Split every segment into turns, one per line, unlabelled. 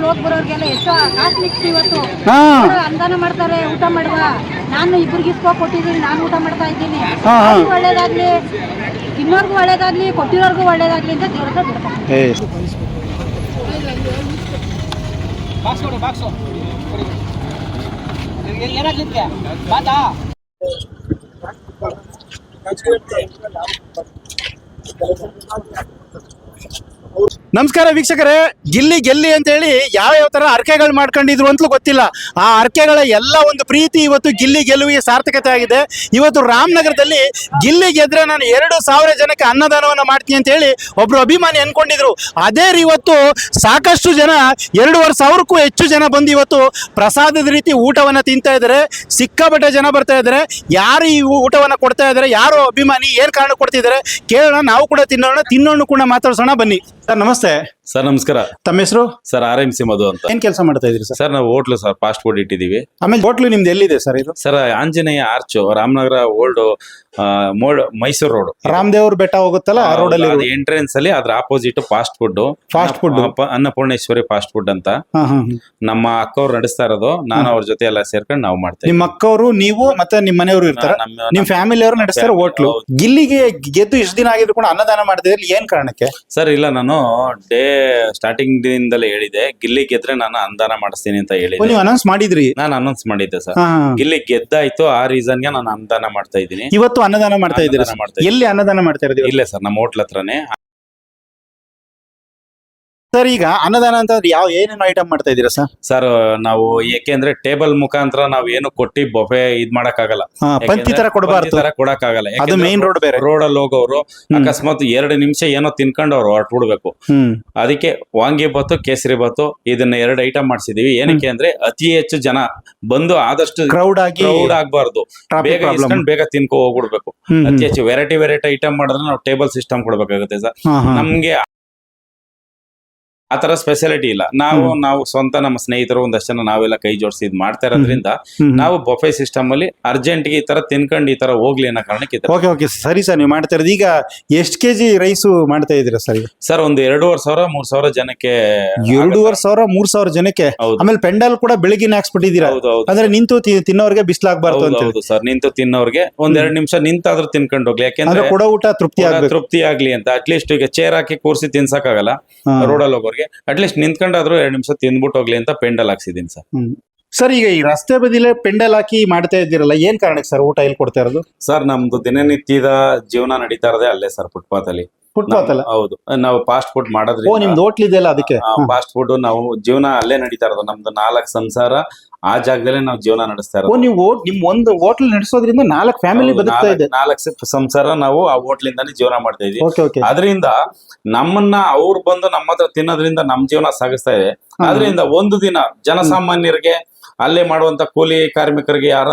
ಊರಲ್ಲಿ ಹೋಗಿ ಬರೋರ್ಗೆಲ್ಲ ಎಷ್ಟೋ ಕಾಸು ಮಿಕ್ಸ್ ಇವತ್ತು. ಅನುದಾನ ಮಾಡ್ತಾರೆ ಊಟ ಮಾಡುವ. ನಾನು ಇಬ್ಬರಿಗೆ ಇಸ್ಕೋ ಕೊಟ್ಟಿದ್ದೀನಿ ನಾನು ಊಟ ಮಾಡ್ತಾ ಇದ್ದೀನಿ. ಒಳ್ಳೇದಾಗ್ಲಿ ತಿನ್ನೋರ್ಗು ಒಳ್ಳೇದಾಗ್ಲಿ ಕೊಟ್ಟಿರೋರ್ಗೂ ಒಳ್ಳೇದಾಗ್ಲಿ ಅಂತ ದೇವ್ರ ಬಿಡ್ತಾರೆ
ನಮಸ್ಕಾರ ವೀಕ್ಷಕರೇ. ಗಿಲ್ಲಿ ಗೆಲ್ಲಿ ಅಂತ ಹೇಳಿ ಯಾವ ಯಾವ ತರ ಅರ್ಕೆಗಳು ಮಾಡ್ಕೊಂಡಿದ್ರು ಅಂತಲೂ ಗೊತ್ತಿಲ್ಲ. ಆ ಅರ್ಕೆಗಳ ಎಲ್ಲ ಒಂದು ಪ್ರೀತಿ ಇವತ್ತು ಗಿಲ್ಲಿ ಗೆಲುವಿಗೆ ಸಾರ್ಥಕತೆ ಆಗಿದೆ. ಇವತ್ತು ರಾಮನಗರದಲ್ಲಿ ಗಿಲ್ಲಿ ಗೆದ್ರೆ ನಾನು ಎರಡು ಸಾವಿರ ಜನಕ್ಕೆ ಅನ್ನದಾನವನ್ನು ಮಾಡ್ತೀನಿ ಅಂತ ಹೇಳಿ ಒಬ್ರು ಅಭಿಮಾನಿ ಅನ್ಕೊಂಡಿದ್ರು. ಅದೇ ರೀ ಇವತ್ತು ಸಾಕಷ್ಟು ಜನ, ಎರಡೂವರೆ ಸಾವಿರಕ್ಕೂ ಹೆಚ್ಚು ಜನ ಬಂದು ಇವತ್ತು ಪ್ರಸಾದದ ರೀತಿ ಊಟವನ್ನ ತಿಂತಾ ಇದ್ದಾರೆ. ಸಿಕ್ಕಾಪಟ್ಟೆ ಜನ ಬರ್ತಾ ಇದ್ದಾರೆ. ಯಾರು ಈ ಊಟವನ್ನ ಕೊಡ್ತಾ ಇದ್ದಾರೆ? ಯಾರು ಅಭಿಮಾನಿ? ಏನು ಕಾರಣ ಕೊಡ್ತಿದ್ದಾರೆ? ಕೇಳೋಣ. ನಾವು ಕೂಡ ತಿನ್ನೋಣ. ತಿನ್ನೋಣ ಕೂಡ ಮಾತಾಡ್ಸೋಣ. ಬನ್ನಿ. ಸರ್ ನಮಸ್ತೆ.
ಸರ್ ನಮಸ್ಕಾರ.
ತಮ್ಮ ಹೆಸರು?
Sir R M C Madhu ಅಂತ.
ಏನ್ ಕೆಲಸ ಮಾಡ್ತಾ ಇದ್ರಿ ಸರ್?
ಸರ್ ನಾವು ಹೋಟ್ಲು ಸರ್ ಫಾಸ್ಟ್ ಫುಡ್ ಇಟ್ಟಿದೀವಿ
ಆಮೇಲೆ ಹೋಟ್ಲು ನಿಮ್ದು ಎಲ್ಲಿದೆ ಸರ್ ಇದು?
Sir Anjaneya arch Ramanagara old mode Mysuru road.
ರಾಮದೇವ್ರ ಬೆಟ್ಟ ಹೋಗುತ್ತಲ್ಲ ಆ ರೋಡ್ ಅಲ್ಲಿ
ಎಂಟ್ರೆನ್ಸ್ ಅಲ್ಲಿ ಅದ್ರ opposite fast food
fast food
Annapoorneshwari fast food ಅಂತ. ನಮ್ಮ ಅಕ್ಕವ್ರು ನಡೆಸ್ತಾ ಇರೋದು ನಾನು ಅವ್ರ ಜೊತೆ ಎಲ್ಲ ಸೇರ್ಕೊಂಡು ನಾವು ಮಾಡ್ತೇವೆ
ನಿಮ್ಮ ಅಕ್ಕವರು ನೀವು ಮತ್ತೆ ನಿಮ್ ಮನೆಯವರು ಇರ್ತಾರೆ.
ನಮ್ಮ-
ನಿಮ್ ಫ್ಯಾಮಿಲಿ ಅವರು ನಡೆಸ್ತಾರೆ ಹೋಟ್ಲು. ಗಿಲ್ಲಿಗೆ ಗೆದ್ದು ಇಷ್ಟು ದಿನ ಆಗಿದ್ರು ಕೂಡ ಅನ್ನದಾನ ಮಾಡಿದ್ರೆ ಏನ್ ಕಾರಣಕ್ಕೆ?
ಸರ್ ಇಲ್ಲ ನಾನು ಡೇ ಸ್ಟಾರ್ಟಿಂಗ್ ದಿಂದಲೇ ಹೇಳಿದೆ ಗಿಲ್ಲಿ ಗೆದ್ರೆ ನಾನು ಅನುದಾನ ಮಾಡಿಸ್ತೀನಿ ಅಂತ
ಓ,
ಹೇಳಿದೆ
ನೀವು ಅನೌನ್ಸ್ ಮಾಡಿದ್ರಿ?
ನಾನು ಅನೌನ್ಸ್ ಮಾಡಿದ್ದೆ ಸರ್.
ಹಾ ಹಾ.
ಗಿಲ್ಲಿ ಗೆದ್ದಾಯ್ತು ಆ ರೀಸನ್ಗೆ ನಾನು ಅನುದಾನ ಮಾಡ್ತಾ ಇದ್ದೀನಿ.
ಇವತ್ತು ಅನ್ನದಾನ ಮಾಡ್ತಾ ಇದೀನಿ
ಅನ್ನದಾನ ಮಾಡ್ತಾ ಇದ್ದೀನಿ.
ಎಲ್ಲಿ ಅನ್ನದಾನ ಮಾಡ್ತಾ ಇರೋದು
ಇಲ್ಲೇ ಸರ್ ನಮ್ಮ ಹೋಟ್ಲ್ ಹತ್ರನೇ.
ಸರ್ ಈಗ ಅನ್ನದಾನ ಅಂತ ಯಾವ ಏನೇನು ಐಟಮ್ ಮಾಡ್ತಾ ಇದ್ದೀರಾ ಸರ್
ಸರ್ ನಾವು ಏಕೆಂದ್ರೆ ಟೇಬಲ್ ಮುಖಾಂತರ ನಾವು ಏನು ಕೊಟ್ಟಿ ಬೊಫೆ ಇದ್ ಮಾಡಕ್ಕಾಗಲ್ಲ.
ಹಾ, ಪಂಕ್ತಿ ತರ ಕೊಡಬಾರ್ದು.
ತರ ಕೊಡಕ್ಕಾಗಲ್ಲ.
ಅದು ಮೇನ್ ರೋಡ್ ಬೇರೆ.
ರೋಡ್ ಅಲ್ಲಿ ಹೋಗೋರು ಅಕಸ್ಮಾತ್ ಎರಡು ನಿಮಿಷ ಏನೋ ತಿನ್ಕೊಂಡು ಅವ್ರು ಹೊರಟ್ಬಿಡ್ಬೇಕು.
ಹ್ಮ್.
ಅದಕ್ಕೆ ವಾಂಗಿ ಬತ್ತು ಕೇಸರಿ ಭಾತು ಇದನ್ನ ಎರಡು ಐಟಮ್ ಮಾಡಿಸಿದೀವಿ. ಏನಕ್ಕೆ ಅಂದ್ರೆ ಅತಿ ಹೆಚ್ಚು ಜನ ಬಂದು ಆದಷ್ಟು
ಕ್ರೌಡ್ ಆಗಿ
ಕ್ರೌಡ್ ಆಗ್ಬಾರ್ದು.
Traffic
ಬೇಗ
problem.
ಇಸ್ಕೊಂಡ್ ಬೇಗ ತಿನ್ಕೊ ಹೋಗ್ಬಿಡ್ಬೇಕು.
ಹ್ಮ್,
ಅತಿ ಹೆಚ್ಚು ವೆರೈಟಿ ವೆರೈಟಿ ಐಟಮ್ ಮಾಡಿದ್ರೆ ನಾವು ಟೇಬಲ್ ಸಿಸ್ಟಮ್ ಕೊಡ್ಬೇಕಾಗುತ್ತೆ ಸರ್
ಹಾ, ಹಾ.
ನಮ್ಗೆ ಆತರ ಸ್ಪೆಷಾಲಿಟಿ ಇಲ್ಲ. ನಾವು ನಾವು ಸ್ವಂತ ನಮ್ಮ ಸ್ನೇಹಿತರು ಒಂದಷ್ಟು ಜನ ನಾವೆಲ್ಲ ಕೈ ಜೋಡಿಸಿ ಇದು ಮಾಡ್ತಾ ಇರೋದ್ರಿಂದ ನಾವು ಬೊಫೆ ಸಿಸ್ಟಮ್ ಅಲ್ಲಿ ಅರ್ಜೆಂಟ್ಗೆ ಈ ತರ ತಿನ್ಕೊಂಡು ಈ ತರ ಹೋಗ್ಲಿ ಅನ್ನೋ ಕಾರಣಕ್ಕೆ ಈ ತರ
ಓಕೆ ಓಕೆ ಸರಿ ಸರ್ ನೀವು ಮಾಡ್ತಾ ಇರೋದು ಈಗ ಎಷ್ಟು ಕೆಜಿ ರೈಸು ಮಾಡ್ತಾ ಇದ್ದೀರಾ ಸರ್ ಈಗ?
ಸರ್ ಒಂದು ಎರಡೂವರೆ ಸಾವಿರ ಮೂರ್ ಸಾವಿರ ಜನಕ್ಕೆ
ಎರಡೂವರೆ ಸಾವಿರ ಮೂರ್ ಸಾವಿರ ಜನಕ್ಕೆ?
ಹೌದು.
ಆಮೇಲೆ ಪೆಂಡಲ್ ಕೂಡ ಬೆಳಿಗ್ಗೆ ಹಾಕ್ಸ್ಬಿಟ್ಟಿದ್ದೀರಾ?
ಹೌದು ಹೌದು.
ಅಂದ್ರೆ ನಿಂತು ತಿ- ತಿನ್ನೋರ್ಗೆ ಬಿಸ್ಲಾಗ್ಬಾರ್ದು
ಹೌದು
ಅಂತ
ಹೌದು ಸರ್ ನಿಂತು ತಿನ್ನೋರ್ಗೆ ಒಂದ್ ಎರಡು ನಿಮಿಷ ನಿಂತಾದ್ರೂ ತಿನ್ಕೊಂಡು ಹೋಗ್ಲಿ.
ಅಂದ್ರೆ
ಯಾಕೆಂದ್ರೆ
ಕೊಡೋ ಊಟ ತೃಪ್ತಿ ಆಗ್ಬೇಕು.
ತೃಪ್ತಿ ಆಗ್ಲಿ ಅಂತ ಅಟ್ಲೀಸ್ಟ್ ಈಗ ಚೇರ್ ಹಾಕಿ ಕೂರ್ಸಿ ತಿನ್ಸಕ್ಕಾಗಲ್ಲ.
ಹಾ.
ರೋಡಲ್ಲಿ ಹೋಗೋರ್ಗೆ. ಅಟ್ಲೀಸ್ಟ್ ನಿಂತ್ಕೊಂಡಾದ್ರೂ ಎರಡ್ ನಿಮಿಷ ತಿಂದ್ಬಿಟ್ಟು ಹೋಗ್ಲಿ ಅಂತ ಪೆಂಡಲ್ ಹಾಕ್ಸಿದೀನಿ ಸರ್.
ಹ್ಮ್. ಸರ್ ಈಗ ಈ ರಸ್ತೆ ಬದಿಲೇ ಪೆಂಡಲ್ ಹಾಕಿ ಮಾಡ್ತಾ ಇದ್ದೀರಲ್ಲ ಏನ್ ಕಾರಣಕ್ಕೆ ಸರ್ ಊಟ ಇಲ್ಲಿ ಕೊಡ್ತಾ ಇರೋದು?
ಸರ್ ನಮ್ದು ದಿನನಿತ್ಯದ ಜೀವನ ನಡೀತಾ ಇರೋದೇ ಅಲ್ಲೇ ಸರ್ ಫುಟ್ಪಾತ್ ಅಲ್ಲಿ.
ಅಲ್ಲ?
ಹೌದು. ನಾವು ಫಾಸ್ಟ್ ಫುಡ್
ಓ
ಮಾಡೋದ್ರಿಂದ
ನಿಮ್ದು ಹೋಟ್ಲ್ ಇದೆಯಲ್ಲ ಅದಕ್ಕೆ?
ಫಾಸ್ಟ್ ಫುಡ್ ನಾವು ಜೀವನ ಅಲ್ಲೇ ನಡೀತಾ ಇರೋದು. ನಮ್ದು ನಾಲ್ಕು ಸಂಸಾರ ಆ ಜಾಗದಲ್ಲೇ ನಾವು ಜೀವನ ನಡೆಸ್ತಾ
ಓ
ಇರೋದು
ನೀವು ನಿಮ್ ಒಂದು ಹೋಟ್ಲ್ ನಡೆಸೋದ್ರಿಂದ ನಾಲ್ಕು ಫ್ಯಾಮಿಲಿ ಬದುಕ್ತಾ ಇದೆ.
ನಾಲ್ಕು ಸಂಸಾರ ನಾವು ಆ ಹೋಟ್ಲಿಂದಾನೇ ಜೀವನ ಮಾಡ್ತಾ ಇದೀವಿ
ಓಕೆ ಓಕೆ
ಅದರಿಂದ ನಮ್ಮನ್ನ ಅವ್ರು ಬಂದು ನಮ್ಮ ಹತ್ರ ತಿನ್ನೋದ್ರಿಂದ ನಮ್ ಜೀವನ ಸಾಗಿಸ್ತಾ ಇದೆ. ಅದರಿಂದ ಒಂದು ದಿನ ಜನಸಾಮಾನ್ಯರಿಗೆ ಅಲ್ಲೇ ಮಾಡುವಂತ ಕೂಲಿ ಕಾರ್ಮಿಕರಿಗೆ ಯಾರು.